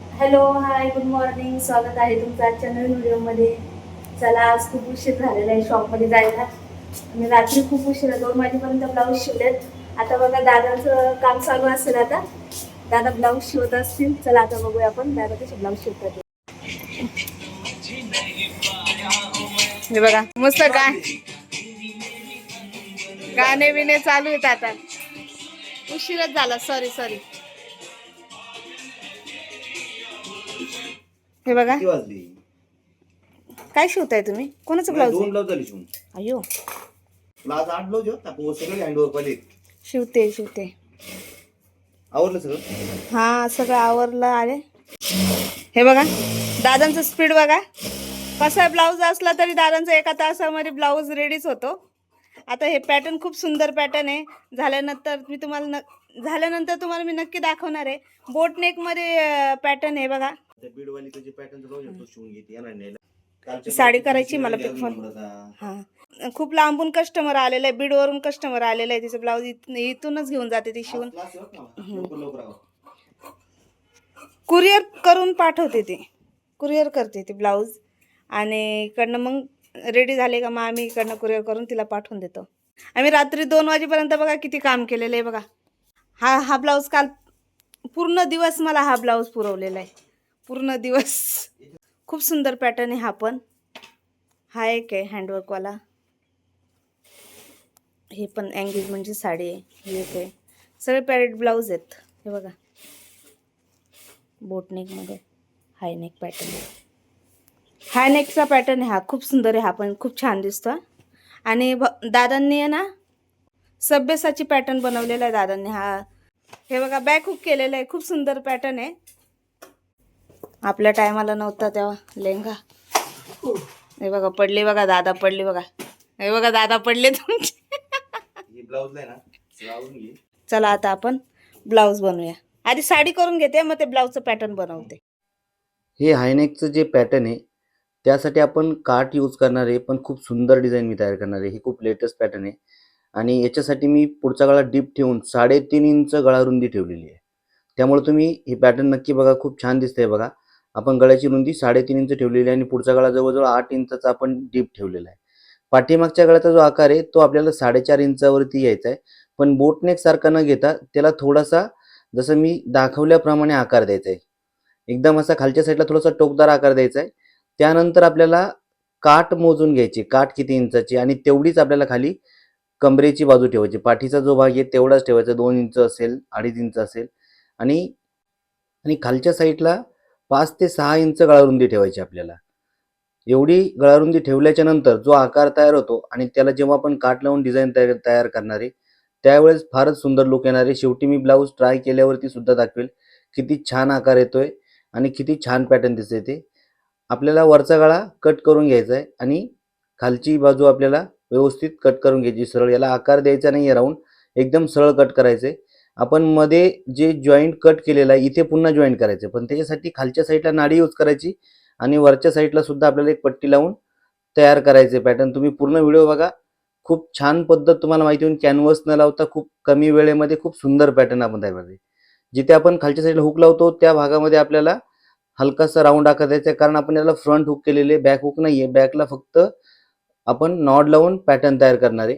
Hello hi good morning. स्वागत आहे तुमचं आजच्या नवीन व्हिडिओमध्ये. चला आज खूप उशीर झालेला आहे शॉपमध्ये जायला. मी रात्री खूप उशीर दोन वाजेपर्यंत ब्लाऊज शिवलेत. आता बघा दादाचं काम चालू असेल आता. दादा ब्लाऊज शिवत असतील. चला आता बघूया आपण. दादा कसे ब्लाऊज शिवतात. बघा मस्त काय गाणे. बिणे चालू आहेत आता. उशीरच झाला. सॉरी सॉरी हे बघा. किती वाजली? काय शिवताय तुम्ही? कोणाचं ब्लाऊज दोन ब्लाऊज झाली शिवून. अयो. तुला आज आठ ब्लाऊज होत सगळे शिवते शिवते. आवडलं सगळं? हा सगळं आवरलं आले हे बघा दादांचं स्पीड बघा. कसा ब्लाऊज असला तरी दादांचा एका तासामध्ये ब्लाऊज रेडीच होतो. आता हे पॅटर्न खूप सुंदर पॅटर्न आहे. झाल्यानंतर मी तुम्हाला न झाल्यानंतर तुम्हाला मी नक्की दाखवणार आहे. बोट नेकमध्ये पॅटर्न आहे बघा. त्या पॅटर्न ब्लाऊज आहे, तो शिवून घेते येणार नाही. कालच्या साडी ब्लाऊजची करायची मला नंबर आता. हां. खूप लांबून कस्टमर आलेलं आहे बीडवरून कस्टमर आलेलं आहे तिचं ब्लाऊज इथून इथूनच घेऊन जाते ती शिवून. क्लास आहे बरं का? लवकर लवकर आवा. कुरिअर करून पाठवते ती. कुरिअर करते ती ब्लाऊज आणि इकडनं मग रेडी झाले का मग आम्ही इकडनं कुरिअर करून तिला पाठवून देतो. आम्ही रात्री दोन वाजेपर्यंत बघा किती काम केलेलं आहे बघा. हा हा ब्लाऊज काल पूर्ण दिवस मला हा ब्लाऊज पुरवलेला आहे. पूर्ण दिवस. खूप सुंदर पॅटर्न आहे हा पण. हा एक आहे हँडवर्कवाला हे पण एंगेजमेंटची म्हणजे साडी आहे. हे एक आहे. सगळे पॅरेट ब्लाऊज आहेत. हे बघा. बोटनेकमध्ये हायनेक पॅटर्न हायनेकचा पॅटर्न आहे. हा. खूप सुंदर आहे हा पण. खूप छान दिसतो आणि भ दादांनी आहे ना सभ्यसाची पॅटर्न बनवलेला आहे दादांनी. हा. हे बघा बॅक हुक केलेलं आहे. खूप सुंदर पॅटर्न आहे. आपल्या टायमाला नव्हता तेव्हा लेंगा. हे बघा पडली बघा दादा पडली बघा. हे बघा दादा पडले तुमचे. ही चला आता आपण ब्लाऊज बनवूया. आधी साडी करून घेते मग ते ब्लाऊजचं पॅटर्न बनवते. हे हायनेकचं जे पॅटर्न आहे त्यासाठी आपण काट यूज करणार आहे पण खूप सुंदर डिझाईन मी तयार करणार आहे. हे खूप लेटेस्ट पॅटर्न आहे. आणि याच्यासाठी मी पुढचा गळा डीप ठेवून साडेतीन इंच गळा रुंदी ठेवलेली आहे. त्यामुळे तुम्ही हे पॅटर्न नक्की बघा खूप छान दिसतंय बघा. आपण गळ्याची रुंदी साडेतीन इंच ठेवलेली आहे आणि पुढचा गळा जवळजवळ आठ इंचाचा आपण डीप ठेवलेला आहे. पाठीमागच्या गळ्याचा जो आकार आहे तो आपल्याला साडेचार इंचावरती यायचा आहे. पण बोटनेक सारखा न घेता त्याला थोडासा जसं मी दाखवल्याप्रमाणे आकार द्यायचा आहे. एकदम असा खालच्या साईडला थोडासा टोकदार आकार द्यायचा आहे. त्यानंतर आपल्याला काठ मोजून घ्यायची काठ किती इंचाची आणि तेवढीच आपल्याला खाली कमरेची बाजू ठेवायची. पाठीचा जो भाग आहे तेवढाच ठेवायचा. दोन इंच असेल अडीच इंच असेल आणि आणि खालच्या साईडला पाच ते सहा इंच गळारुंदी ठेवायची आपल्याला. एवढी गळारुंदी ठेवल्याच्या नंतर जो आकार तयार होतो आणि त्याला जेव्हा आपण काठ लावून डिझाईन तयार तयार करणारे त्यावेळेस फारच सुंदर लुक येणार. आहे शेवटी मी ब्लाऊज ट्राय केल्यावरती सुद्धा दाखवेल किती छान आकार येतोय आणि किती छान पॅटर्न दिसते ते. आपल्याला वरचा गळा कट करून घ्यायचा आहे आणि खालची बाजू आपल्याला व्यवस्थित कट करून घ्यायची सरळ याला आकार द्यायचा नाही आहे राहून एकदम सरळ कट करायचं आहे आपण मध्ये जे जॉईंट कट केलेलं आहे इथे पुन्हा जॉईंट करायचं. पण त्याच्यासाठी खालच्या साईडला नाडी यूज करायची आणि वरच्या साईडला सुद्धा आपल्याला एक पट्टी लावून तयार करायचे पॅटर्न तुम्ही पूर्ण व्हिडिओ बघा. खूप छान पद्धत तुम्हाला माहिती होऊन कॅनव्हस न लावता खूप कमी वेळेमध्ये खूप सुंदर पॅटर्न आपण तयार करते जिथे आपण खालच्या साईडला हुक लावतो त्या भागामध्ये आपल्याला हलकासा राऊंड आकार द्यायचा आहे. कारण आपण याला फ्रंट हुक केलेले बॅक हुक नाहीये. बॅकला फक्त आपण नॉड लावून पॅटर्न तयार करणार आहे.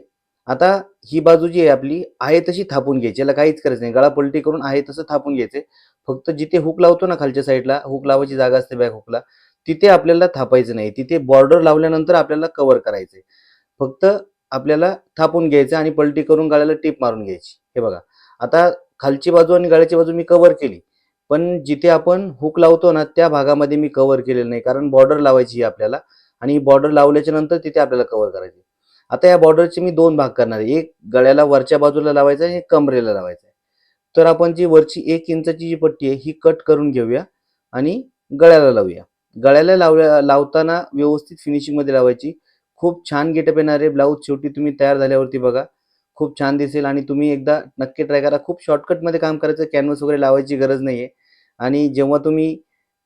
आता ही बाजू जी आहे आपली आहे तशी थापून घ्यायची. याला काहीच करायचं नाही. गळा पलटी करून आहे तसं थापून घ्यायचे. फक्त जिथे हुक लावतो ना खालच्या साईडला हुक लावायची जागा असते बॅक हुकला तिथे आपल्याला थापायचं नाही. तिथे बॉर्डर लावल्यानंतर आपल्याला कव्हर करायचंय. फक्त आपल्याला थापून घ्यायचं आणि पलटी करून गळ्याला टीप मारून घ्यायची. हे बघा. आता खालची बाजू आणि गळ्याची बाजू मी कव्हर केली. पण जिथे आपण हुक लावतो ना त्या भागामध्ये मी कव्हर केलेलं नाही. कारण बॉर्डर लावायची आपल्याला आणि बॉर्डर लावल्याच्या नंतर तिथे आपल्याला कव्हर करायची आता या बॉर्डरचे मी दोन भाग करणार आहे. एक गळ्याला वरच्या बाजूला लावायचा आहे एक कमरेला लावायचा आहे. तर आपण जी वरची एक इंचाची जी पट्टी आहे ही कट करून घेऊया आणि गळ्याला लावूया. गळ्याला लावल्या लावताना व्यवस्थित फिनिशिंगमध्ये लावायची. खूप छान गेटअप येणार आहे. ब्लाऊज शेवटी तुम्ही तयार झाल्यावरती बघा. खूप छान दिसेल आणि तुम्ही एकदा नक्की ट्राय करा. खूप शॉर्टकटमध्ये काम करायचं कॅनव्हस वगैरे लावायची गरज नाही आहे आणि जेव्हा तुम्ही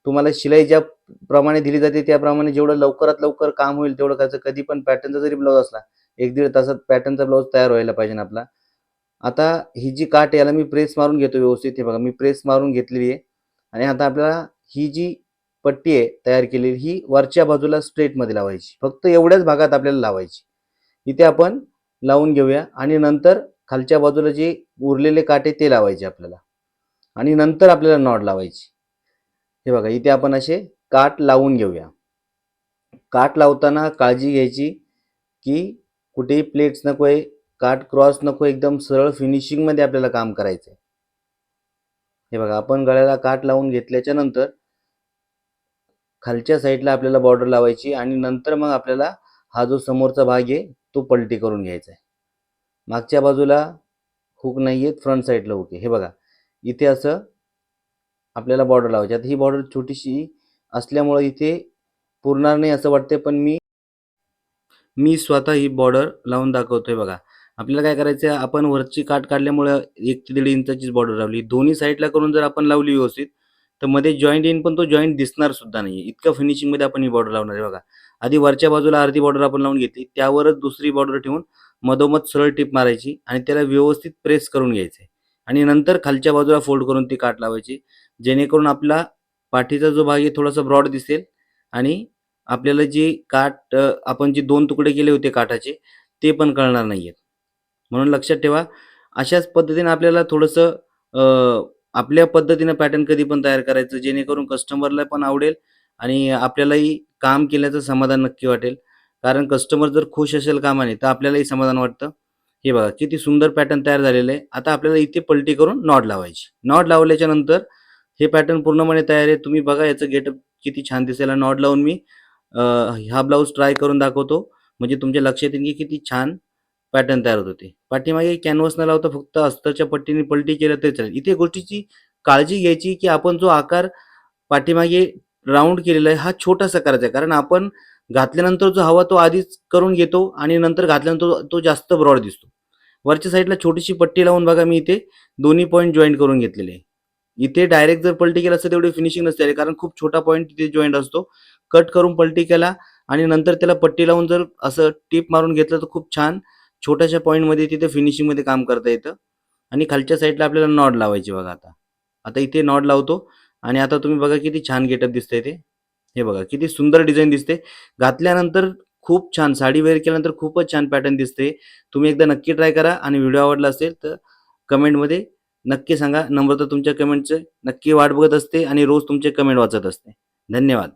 तुम्हाला शिलाई ज्या प्रमाणे दिली जाते त्याप्रमाणे जेवढं लवकरात लवकर काम होईल तेवढं करायचं कधी पण पॅटर्नचा जरी ब्लाऊज असला एक दीड तासात पॅटर्नचा ब्लाऊज तयार व्हायला पाहिजे ना आपला. आता ही जी काट याला मी प्रेस मारून घेतो व्यवस्थित. हे बघा मी प्रेस मारून घेतलेली आहे. आणि आता आपल्याला ही जी पट्टी आहे तयार केलेली ही वरच्या बाजूला स्ट्रेटमध्ये लावायची. फक्त एवढ्याच भागात आपल्याला लावायची. इथे आपण लावून घेऊया. आणि नंतर खालच्या बाजूला जे उरलेले काटे ते लावायचे आपल्याला. आणि नंतर आपल्याला नॉड लावायची. हे बघा इथे आपण असे काट लावून घेऊया. काट लावताना काळजी घ्यायची की कुठेही प्लेट्स नको आहे काट क्रॉस नको एकदम सरळ फिनिशिंगमध्ये आपल्याला काम करायचं आहे हे बघा आपण गळ्याला काट लावून घेतल्याच्या नंतर खालच्या साईडला आपल्याला बॉर्डर लावायची आणि नंतर मग आपल्याला हा जो समोरचा भाग आहे तो पलटी करून घ्यायचा आहे. मागच्या बाजूला हुक नाही आहेत फ्रंट साईडला हुक आहे. हे बघा इथे असं आपल्याला बॉर्डर लावायची. आता ही बॉर्डर छोटीशी असल्यामुळे इथे पुरणार नाही असं वाटते पण मी मी स्वतः ही बॉर्डर लावून दाखवतोय बघा. आपल्याला काय करायचं आहे आपण वरची काट काढल्यामुळे एक ते दीड इंचाचीच बॉर्डर लावली. दोन्ही साईडला करून जर आपण लावली व्यवस्थित तर मध्ये जॉईंट येईन पण तो जॉईंट दिसणार सुद्धा नाही इतकं फिनिशिंगमध्ये आपण ही बॉर्डर लावणार आहे बघा. आधी वरच्या बाजूला अर्धी बॉर्डर आपण लावून घेतली त्यावरच दुसरी बॉर्डर ठेवून मधोमध सरळ टिप मारायची आणि त्याला व्यवस्थित प्रेस करून घ्यायचे आणि नंतर खालच्या बाजूला फोल्ड करून ती काट लावायची. जेणेकरून आपला पाठीचा जो भाग आहे थोडासा ब्रॉड दिसेल आणि आपल्याला जी काट आपण जे दोन तुकडे केले होते काठाचे ते पण कळणार नाही आहेत म्हणून लक्षात ठेवा अशाच पद्धतीने आपल्याला थोडंसं आपल्या पद्धतीनं पॅटर्न कधी पण तयार करायचं जेणेकरून कस्टमरला पण आवडेल आणि आपल्यालाही काम केल्याचं समाधान नक्की वाटेल. कारण कस्टमर जर खुश असेल कामाने तर आपल्यालाही समाधान वाटतं. हे बघा किती सुंदर पॅटर्न तयार झालेलं आहे. आता आपल्याला इथे पलटी करून नॉड लावायची. नॉड लावल्याच्या नंतर हे पॅटर्न पूर्णपणे तयार आहे. तुम्ही बघा याचं गेटअप किती छान दिसेल. नॉड लावून मी हा ब्लाऊज ट्राय करून दाखवतो. म्हणजे तुमच्या लक्षात येईल की किती छान पॅटर्न तयार होत होते. पाठीमागे कॅनव्हास न लावता फक्त अस्तरच्या पट्टीने पलटी केलं तरी चालेल. इथे गोष्टीची काळजी घ्यायची की आपण जो आकार पाठीमागे राऊंड केलेला आहे हा छोटासा करायचा आहे. कारण आपण घातल्यानंतर जो हवा तो आधीच करून घेतो आणि नंतर घातल्यानंतर तो जास्त ब्रॉड दिसतो. वरच्या साईडला छोटीशी पट्टी लावून बघा मी इथे दोन्ही पॉईंट जॉईंट करून घेतलेले आहे. इथे डायरेक्ट जर पलटी केला असतं तेवढी फिनिशिंग नसते आली कारण खूप छोटा पॉईंट तिथे जॉईंट असतो. कट करून पलटी केला आणि नंतर त्याला पट्टी लावून जर असं टीप मारून घेतलं तर खूप छान छोट्याशा पॉईंटमध्ये तिथे फिनिशिंगमध्ये काम करता येतं. आणि खालच्या साईडला आपल्याला नॉड लावायची बघा आता. आता इथे नॉड लावतो आणि आता तुम्ही बघा किती छान गेटअप दिसतंय ते. हे बघा किती सुंदर डिझाईन दिसते घातल्यानंतर खूप छान. साडी वेअर केल्यानंतर खूपच छान पॅटर्न दिसते. तुम्ही एकदा नक्की ट्राय करा आणि व्हिडिओ आवडला असेल तर कमेंटमध्ये नक्की सांगा. नंबर तर तुमच्या कमेंटचे नक्की वाट बघत असते आणि रोज तुमचे कमेंट वाचत असते. धन्यवाद.